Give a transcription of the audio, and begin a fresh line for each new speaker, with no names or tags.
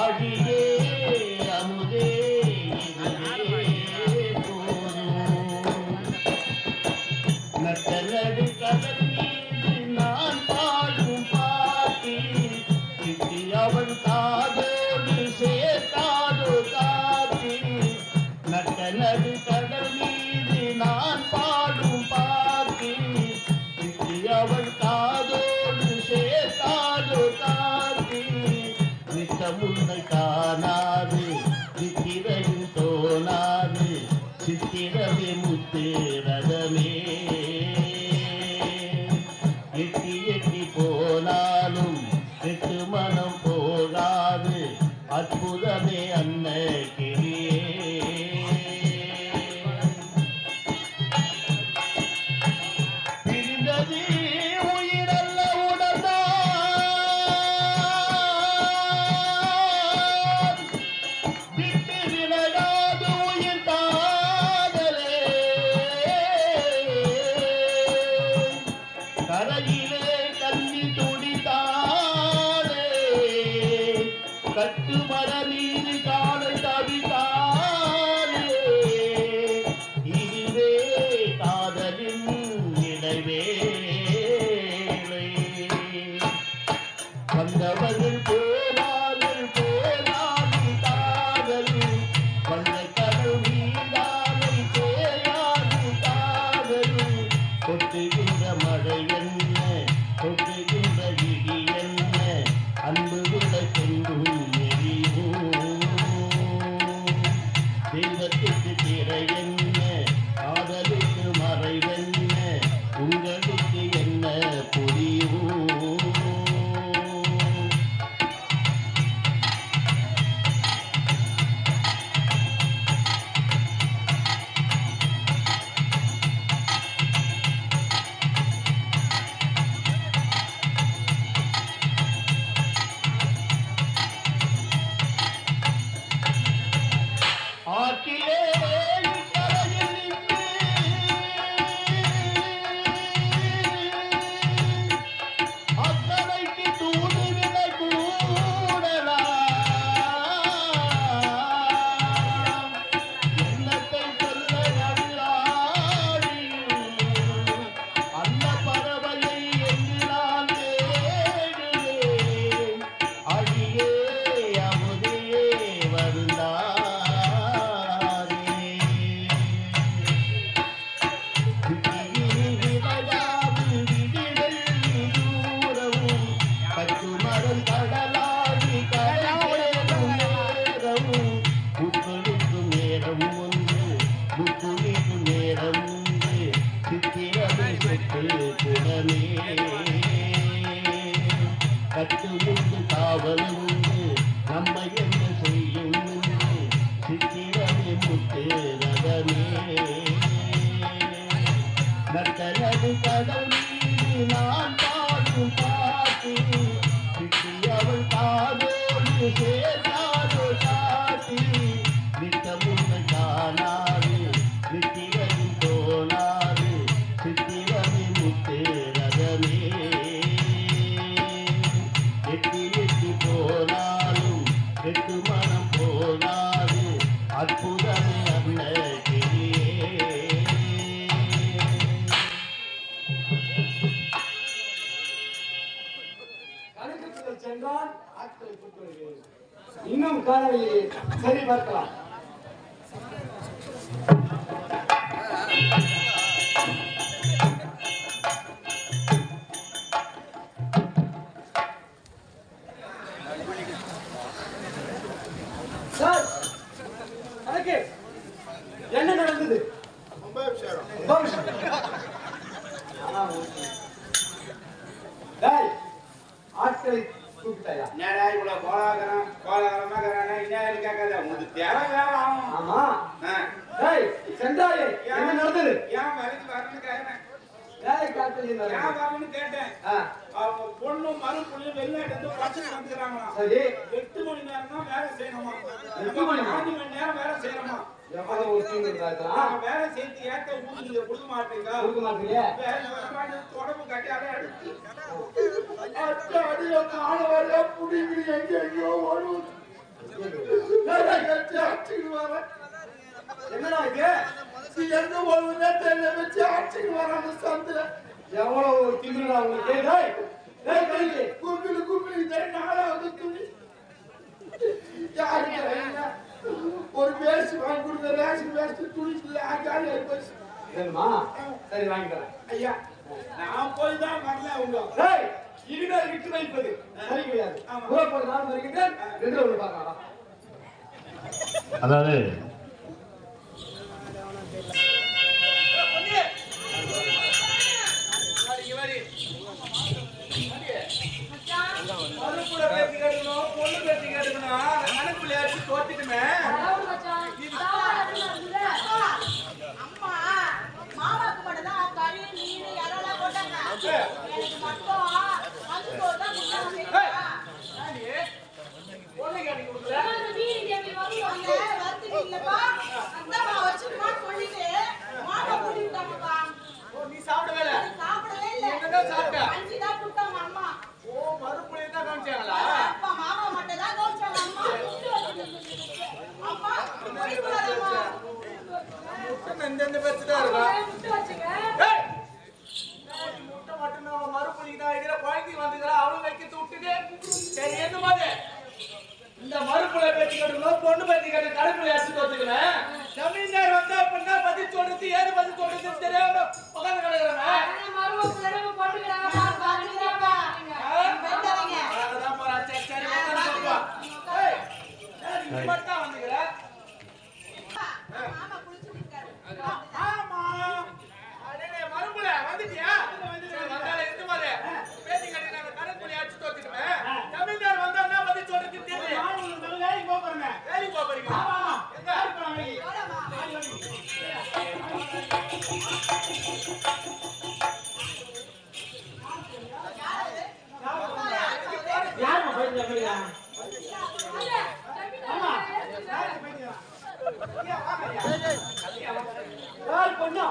ஆடியே காணாது சித்திரையும் தோணாது சித்திரமே முத்து ரதமே. எட்டி எட்டி போனாலும் எட்டு மனம் போகாது அற்புதமே கட்டுமர மீது காலை தவித்தாளே எட்டு அற்புதமே
ஆட்களை இன்னும் காணவில்லையே சரி பார்க்கலாம். சார் கணக்கு. என்ன நடந்தது? ஆட்களை கூப்பிட்டாயா?
என்னடா இவ்வளவு கோலாகலமா இருக்கிறானே என்ன கேட்காத? உங்களுக்கு தேவை வேலை ஆகும்.
ஆமா. சென்றாயே என்ன நடந்தது?
ஏன் வரைக்கும் வரணும்னு கேட்டேன். பொண்ணு மறு புள்ளி வெளிநாட்டு வந்து பச்சனை வந்துக்கிறாங்களாம்.
சரி.
எட்டு மணி நேரம் தான் வேலை செய்யணுமா?
எட்டு மணி நேரம்?
அஞ்சு மணி நேரம் வேலை செய்யணுமா? வேலை செய்து ஏத்த ஊதியத்தை கொடுக்க மாட்டீங்க.
கொடுக்க
தொடர்பு கட்டி அதை அடியில கால எங்க
அடிச்சுக்கிட்டு வரேன் என்னடா இது? எங்க போகுதுன்னே தெரியல வச்சு வரேன் அந்த சந்தில எவ்வளவு ஒரு திமிரா உங்களுக்கு? டேய் டேய் கழுகு. கும்பிடு கும்பிடு இதே நாலாவது துணி. தெரியுங்க? ஒரு வேஸ்ட் வாங்கி கொடுங்க ரேஷன் வேஸ்ட் துணி இல்லை காலி போச்சு. வேணுமா சரி வாங்கி தரேன்
ஐயா நான் போய் தான் வரல உங்க.
டேய் இனிமேல் விட்டு வைப்பது. சரி கிடையாது.
ஆமா.
ஊரை போட்டு நான் வருகின்றேன் ரெண்டு ஒன்று பார்க்கலாம்.
அதாவது
அம்மா மாமாக்கு மட்டும் தான் கறி மீன் இறலாம் போட்டாங்க. எனக்கு மட்டும் தான் கொடுத்தாங்க
கொடுக்கல?
கேட்டு
கடுப்புல அடிச்சு தோத்துக்கிறேன் ஜமீன்தார் வந்தா அப்படின்னா பதில் சொல்றது ஏது பதில் சொல்றது தெரியாம உட்காந்து கிடக்குறேன்.
பெத்தவங்க.
அதான் பொண்ணு